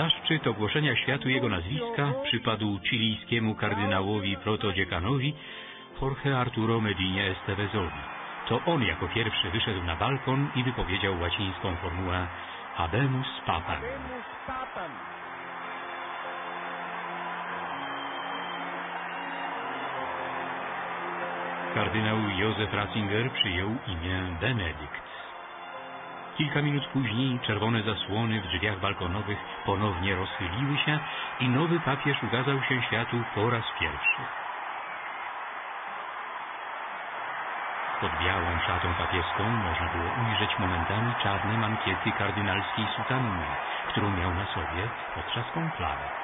Zaszczyt ogłoszenia światu jego nazwiska przypadł chilijskiemu kardynałowi protodziekanowi Jorge Arturo Medinie Estevezowi. To on jako pierwszy wyszedł na balkon i wypowiedział łacińską formułę Habemus Papam. Kardynał Józef Ratzinger przyjął imię Benedykt. Kilka minut później czerwone zasłony w drzwiach balkonowych ponownie rozchyliły się i nowy papież ukazał się światu po raz pierwszy. Pod białą szatą papieską można było ujrzeć momentami czarne mankiety kardynalskiej sutanny, którą miał na sobie podczas konklawy.